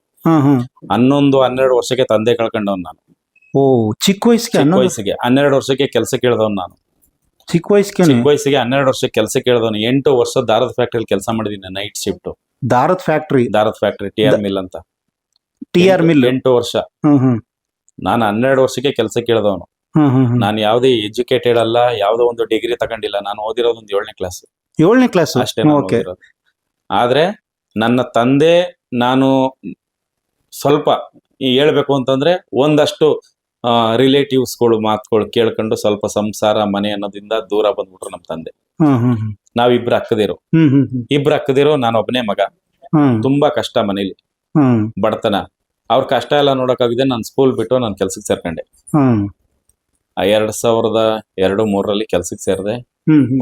ಹನ್ನೊಂದು ಹನ್ನೆರಡು ವರ್ಷಕ್ಕೆ ತಂದೆ ಕಳ್ಕೊಂಡವ್ ನಾನು.
ಓ ಚಿಕ್ಕ ವಯಸ್ಸಿಗೆ
ಚಿಕ್ಕ ವಯಸ್ಸಿಗೆ ಹನ್ನೆರಡು ವರ್ಷಕ್ಕೆ ಕೆಲಸ ಕೇಳ್ದವ್ ನಾನು.
ಚಿಕ್ಕ ವಯಸ್ಸಿಗೆ
ಚಿಕ್ಕ ವಯಸ್ಸಿಗೆ ಹನ್ನೆರಡು ವರ್ಷಕ್ಕೆ ಕೆಲಸ ಕೇಳಿದವನು. ಎಂಟು ವರ್ಷ ದಾರದ ಫ್ಯಾಕ್ಟ್ರಿಯಲ್ಲಿ ಕೆಲಸ ಮಾಡಿದೀನಿ ನೈಟ್ ಶಿಫ್ಟ್
ದಾರದ ಫ್ಯಾಕ್ಟ್ರಿ.
ದಾರದ್ ಫ್ಯಾಕ್ಟ್ರಿ ಟಿ ಆರ್ ಮಿಲ್ ಅಂತ.
T R mill.
ಎಂಟು ವರ್ಷ.
ಹ್ಮ್ ಹ್ಮ್.
ನಾನು ಹನ್ನೆರಡು ವರ್ಷಕ್ಕೆ ಕೆಲಸ ಕೇಳಿದವನು.
ಹ್ಮ್ ಹ್ಮ್ ಹ್ಮ್.
ನಾನು ಯಾವುದೇ ಎಜುಕೇಟೆಡ್ ಅಲ್ಲ ಯಾವ್ದೋ ಒಂದು ಡಿಗ್ರಿ ತಗೊಂಡಿಲ್ಲ ನಾನು ಓದಿರೋದು ಒಂದು ಏಳನೇ ಕ್ಲಾಸ್
ಏಳನೇ ಕ್ಲಾಸ್
ಅಷ್ಟೇ ನಾನು
ಓಕೆ.
ಓದಿರೋದು. ಆದ್ರೆ ನನ್ನ ತಂದೆ ನಾನು ಸ್ವಲ್ಪ ಈ ಹೇಳ್ಬೇಕು ಅಂತಂದ್ರೆ ಒಂದಷ್ಟು ರಿಲೇಟಿವ್ಸ್ಗಳು ಮಾತುಗಳು ಕೇಳ್ಕೊಂಡು ಸ್ವಲ್ಪ ಸಂಸಾರ ಮನೆ ಅನ್ನೋದಿಂದ ದೂರ ಬಂದ್ಬಿಟ್ರು ನಮ್ಮ ತಂದೆ. ನಾವಿಬ್ರು ಅಕ್ಕದಿರು. ಇಬ್ರು ಅಕ್ಕದಿರು ನಾನು ಒಬ್ಬನೇ ಮಗ. ತುಂಬಾ ಕಷ್ಟ ಮನೇಲಿ. ಬಡತನ. ಅವ್ರ ಕಷ್ಟ ಎಲ್ಲ ನೋಡಕ್ಕಾಗಿದೆ ನಾನು ಸ್ಕೂಲ್ ಬಿಟ್ಟು ನಾನು ಕೆಲ್ಸಕ್ಕೆ ಸೇರ್ಕೊಂಡೆ.
ಹ್ಮ್.
ಆ ಎರಡ್ ಸಾವಿರದ ಎರಡು ಮೂರರಲ್ಲಿ ಕೆಲ್ಸಕ್ಕೆ ಸೇರಿದೆ.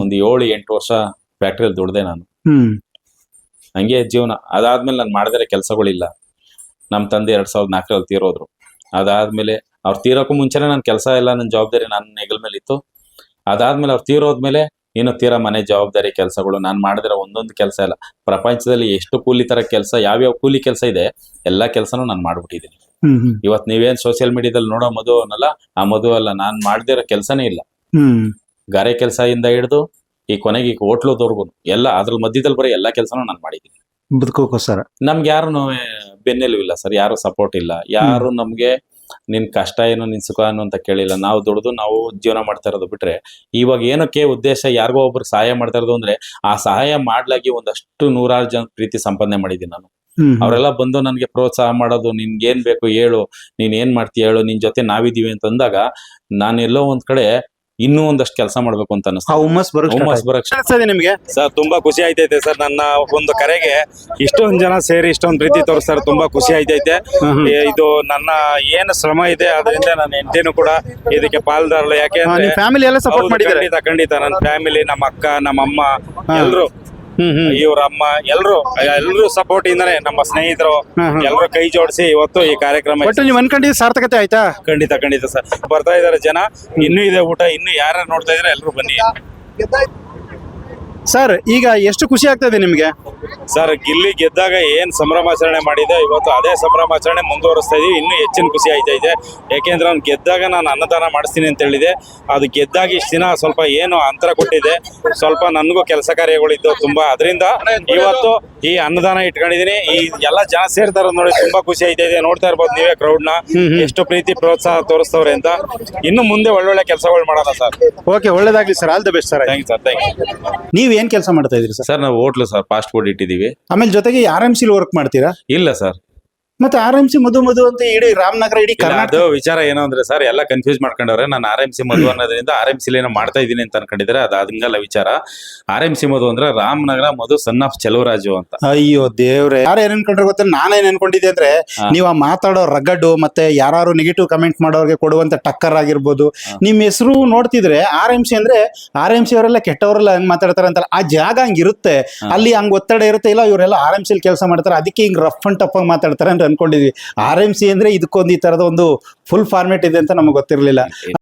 ಒಂದು ಏಳು ಎಂಟು ವರ್ಷ ಫ್ಯಾಕ್ಟ್ರಿಯಲ್ಲಿ ದುಡ್ದೆ ನಾನು.
ಹ್ಮ್.
ಹಂಗೆ ಜೀವನ. ಅದಾದ್ಮೇಲೆ ನಾನು ಮಾಡಿದರೆ ಕೆಲಸಗಳಿಲ್ಲ. ನಮ್ಮ ತಂದೆ ಎರಡ್ ಸಾವಿರದ ನಾಲ್ಕರಲ್ಲಿ ತೀರೋದ್ರು. ಅದಾದ್ಮೇಲೆ ಅವ್ರು ತೀರೋಕ್ಕೂ ಮುಂಚೆನೆ ನನ್ನ ಕೆಲಸ ಎಲ್ಲ ನನ್ನ ಜವಾಬ್ದಾರಿ ನನ್ನ ನೆಗಲ್ ಮೇಲೆ ಇತ್ತು ಅದಾದ್ಮೇಲೆ ಅವ್ರು ತೀರೋದ್ಮೇಲೆ ಇನ್ನು ತೀರಾ ಮನೆ ಜವಾಬ್ದಾರಿ ಕೆಲಸಗಳು ನಾನು ಮಾಡಿದ್ರೆ ಒಂದೊಂದು ಕೆಲಸ ಇಲ್ಲ ಪ್ರಪಂಚದಲ್ಲಿ ಎಷ್ಟು ಕೂಲಿ ತರ ಕೆಲಸ ಯಾವ್ಯಾವ ಕೂಲಿ ಕೆಲಸ ಇದೆ ಎಲ್ಲಾ ಕೆಲಸನೂ ನಾನು ಮಾಡ್ಬಿಟ್ಟಿದ್ದೀನಿ. ಇವತ್ ನೀವೇನ್ ಸೋಷಿಯಲ್ ಮೀಡಿಯಾದಲ್ಲಿ ನೋಡೋ ಮದುವೆ ಅನ್ನಲ್ಲ ಆ ಮದುವೆ ಅಲ್ಲ ನಾನು ಮಾಡ್ದಿರೋ ಕೆಲಸನೇ ಇಲ್ಲ. ಗಾರೆ ಕೆಲಸ ಇಂದ ಹಿಡಿದು ಈ ಕೊನೆಗೆ ಈಗ ಹೋಟ್ಲೋದವ್ರಿಗೂ ಎಲ್ಲ ಅದ್ರ ಮಧ್ಯದಲ್ಲಿ ಬರೋ ಎಲ್ಲಾ ಕೆಲಸನೂ ನಾನು ಮಾಡಿದ್ದೀನಿ.
ಬದುಕೋಕ್ಕೋಸ್ಕರ
ನಮ್ಗೆ ಯಾರು ಬೆನ್ನೆಲುವಿಲ್ಲ ಸರ್ ಯಾರು ಸಪೋರ್ಟ್ ಇಲ್ಲ. ಯಾರು ನಮ್ಗೆ ನಿನ್ ಕಷ್ಟ ಏನು ನಿನ್ ಸುಖ ಏನು ಅಂತ ಕೇಳಿಲ್ಲ. ನಾವು ದುಡ್ದು ನಾವು ಜೀವನ ಮಾಡ್ತಾ ಇರೋದು ಬಿಟ್ರೆ ಇವಾಗ ಏನಕ್ಕೆ ಉದ್ದೇಶ ಯಾರಿಗೋ ಒಬ್ರು ಸಹಾಯ ಮಾಡ್ತಾ ಇರೋದು ಅಂದ್ರೆ ಆ ಸಹಾಯ ಮಾಡ್ಲಾಗಿ ಒಂದಷ್ಟು ನೂರಾರು ಜನ ಪ್ರೀತಿ ಸಂಪಾದನೆ ಮಾಡಿದ್ದೀನಿ ನಾನು. ಅವರೆಲ್ಲ ಬಂದು ನನಗೆ ಪ್ರೋತ್ಸಾಹ ಮಾಡೋದು ನಿನ್ಗೆ ಏನ್ ಬೇಕು ಹೇಳು ನೀನ್ ಏನ್ ಮಾಡ್ತೀಯ ಹೇಳು ನಿನ್ ಜೊತೆ ನಾವಿದೀವಿ ಅಂತಂದಾಗ ನಾನು ಎಲ್ಲೋ ಒಂದ್ ಕಡೆ ಇನ್ನೂ ಒಂದಷ್ಟು ಕೆಲಸ ಮಾಡ್ಬೇಕು ಅಂತ ಅನಿಸ್ತು
ಹುಮ್ಮಸ್ ಬರೋ
ಹುಮ್ಮಸ್ ಬರಕ್
ನಿಮ್ಗೆ?
ಸರ್ ತುಂಬಾ ಖುಷಿ ಆಯ್ತೈತೆ ಸರ್ ನನ್ನ ಒಂದು ಕರೆಗೆ. ಇಷ್ಟೊಂದ್ ಜನ ಸೇರಿ ಇಷ್ಟೊಂದ್ ಪ್ರೀತಿ ತೋರಿಸ್ತಾರೆ ತುಂಬಾ ಖುಷಿ ಆಯ್ತೈತೆ. ಏ, ಇದು ನನ್ನ ಏನು ಶ್ರಮ ಇದೆ ಅದರಿಂದ ನನ್ನ ಹೆಂಡತಿನೂ ಕೂಡ ಇದಕ್ಕೆ ಪಾಲ್ದಾರಳು ಯಾಕೆ
ಫ್ಯಾಮಿಲಿ ಎಲ್ಲ ಸಪೋರ್ಟ್ ಮಾಡಿದ್ದಾರೆ.
ಖಂಡಿತ ಖಂಡಿತ. ನನ್ನ ಫ್ಯಾಮಿಲಿ ನಮ್ಮ ಅಕ್ಕ ನಮ್ಮ ಅಮ್ಮ
ಹಾ.
ಎಲ್ರು
ಹ್ಮ್ ಹ್ಮ್.
ಇವ್ರ ಅಮ್ಮ ಎಲ್ರು ಎಲ್ರು ಸಪೋರ್ಟ್ ಇಂದಾನೆ ನಮ್ಮ ಸ್ನೇಹಿತರು. ಎಲ್ರು ಕೈ ಜೋಡಿಸಿ ಇವತ್ತು ಈ ಕಾರ್ಯಕ್ರಮ
ಬಟ್ ನೀವು ಅನ್ಕೊಂಡಿದ್ದು ಸಾರ್ಥಕತೆ ಆಯ್ತಾ?
ಖಂಡಿತ ಖಂಡಿತ ಸರ್. ಬರ್ತಾ ಇದಾರೆ ಜನ. ಇನ್ನೂ ಇದೆ ಊಟ ಇನ್ನು ಯಾರ್ಯಾರು ನೋಡ್ತಾ ಇದ್ರೆ ಎಲ್ರು ಬನ್ನಿ.
ಸರ್ ಈಗ ಎಷ್ಟು ಖುಷಿ ಆಗ್ತದೆ ನಿಮಗೆ?
ಸರ್ ಗಿಲ್ಲಿ ಗೆದ್ದಾಗ ಏನ್ ಸಂಭ್ರಮಾಚರಣೆ ಮಾಡಿದೆ ಇವತ್ತು ಅದೇ ಸಂಭ್ರಮಾಚರಣೆ ಮುಂದುವರಿಸ್ತಾ ಇದೀವಿ ಇನ್ನೂ ಹೆಚ್ಚಿನ ಖುಷಿ ಆಯ್ತಾ ಇದೆ. ಯಾಕೆಂದ್ರೆ ಅವ್ನು ಗೆದ್ದಾಗ ನಾನು ಅನ್ನದಾನ ಮಾಡಿಸ್ತೀನಿ ಅಂತ ಹೇಳಿದೆ. ಅದು ಗೆದ್ದಾಗ ಇಷ್ಟು ದಿನ ಸ್ವಲ್ಪ ಏನು ಅಂತರ ಕೊಟ್ಟಿದೆ. ಸ್ವಲ್ಪ ನನಗೂ ಕೆಲಸ ಕಾರ್ಯಗಳಿದ್ದು ತುಂಬಾ. ಅದರಿಂದ ಇವತ್ತು ಈ ಅನ್ನದಾನ ಇಟ್ಕೊಂಡಿದೀನಿ ಈ ಎಲ್ಲ ಜನ ಸೇರ್ತಾರ ನೋಡಿ ತುಂಬಾ ಖುಷಿ ಆಯ್ತಾ ಇದೆ. ನೋಡ್ತಾ ಇರ್ಬೋದು ನೀವೇ ಕ್ರೌಡ್ನ. ಎಷ್ಟು ಪ್ರೀತಿ ಪ್ರೋತ್ಸಾಹ ತೋರಿಸ್ತವ್ರೆ ಅಂತ. ಇನ್ನು ಮುಂದೆ ಒಳ್ಳೊಳ್ಳೆ ಕೆಲಸಗಳು ಮಾಡೋಣ ಸರ್.
ಓಕೆ ಒಳ್ಳೇದಾಗ್ಲಿ sir all the best sir
thank you sir thank you
ನೀವ್ ಏನ್ ಕೆಲಸ ಮಾಡ್ತಾ ಇದ್ರಿ ಸರ್
ಸರ್ ನಾವು ಹೋಟ್ಲು ಸರ್ ಫಾಸ್ಟ್ ಫುಡ್ ಇಟ್ಟಿದೀವಿ
ಆಮೇಲೆ ಜೊತೆಗೆ ಆರ್ ಎಂ ಸಿಲ್ ವರ್ಕ್ ಮಾಡ್ತೀರಾ?
ಇಲ್ಲ ಸರ್
ಮತ್ತೆ R M C Madhu Madhu ಅಂತ ಇಡೀ ರಾಮನಗರ ಇಡೀ
ಇಲ್ಲ,
ಕರ್ನಾಟಕ.
ಅದು ವಿಚಾರ ಏನು ಅಂದ್ರೆ ಸರ್ ಎಲ್ಲ ಕನ್ಫ್ಯೂಸ್ ಮಾಡ್ಕೊಂಡವ್ರೆ. ನಾನು ಆರ್ ಎಂ ಸಿ ಮಧು ಅನ್ನೋದ್ರಿಂದ ಆರ್ ಎಂ ಸಿ ಏನೋ ಮಾಡ್ತಾ ಇದ್ದೀನಿ ಅಂತ ಅನ್ಕೊಂಡಿದ್ರೆ ಅದು ಹಂಗಲ್ಲ ವಿಚಾರ. ಆರ್ ಎಂ ಸಿ ಮಧು ಅಂದ್ರೆ ರಾಮನಗರ ಮಧು ಸನ್ ಆಫ್ ಚಲುವರಾಜು ಅಂತ.
ಅಯ್ಯೋ ದೇವ್ರೆ ಯಾರು ಏನ್ ಅನ್ಕೊಂಡ್ರೆ ಗೊತ್ತಿಲ್ಲ ನಾನೇನ್ ಅನ್ಕೊಂಡಿದ್ದೆ ಅಂದ್ರೆ
ಹಾ.
ನೀವು ಆ ಮಾತಾಡೋ ರಗಡ್ಡು ಮತ್ತೆ ಯಾರು ನೆಗೆಟಿವ್ ಕಮೆಂಟ್ ಮಾಡೋರ್ಗೆ ಕೊಡುವಂತ ಟಕ್ಕರ್ ಆಗಿರ್ಬೋದು. ನಿಮ್ ಹೆಸರು ನೋಡ್ತಿದ್ರೆ ಆರ್ ಎಂ ಸಿ ಅಂದ್ರೆ ಆರ್ ಎಂ ಸಿ ಅವರೆಲ್ಲ ಕೆಟ್ಟವರೆಲ್ಲ ಹಂಗ್ ಮಾತಾಡ್ತಾರೆ ಅಂತ ಆ ಜಾಗ ಹಂಗಿರುತ್ತೆ. ಅಲ್ಲಿ ಹಂಗ್ ಒತ್ತಡ ಇರುತ್ತೆ. ಇಲ್ಲ ಇವರೆಲ್ಲ ಆರ್ ಎಂ ಸಿ ಕೆಲಸ ಮಾಡ್ತಾರೆ. ಅದಕ್ಕೆ ಹಿಂಗ್ ರಫ್ ಅಂಡ್ ಟಫ್ ಆಗಿ ಮಾತಾಡ್ತಾರೆ ಅಂತ ಅನ್ಕೊಂಡಿದ್ವಿ. ಆರ್ ಎಂ ಸಿ ಅಂದ್ರೆ ಇದಕ್ಕೊಂದು ಈ ತರದ ಒಂದು ಫುಲ್ ಫಾರ್ಮೆಟ್ ಇದೆ ಅಂತ ನಮಗೆ ಗೊತ್ತಿರಲಿಲ್ಲ.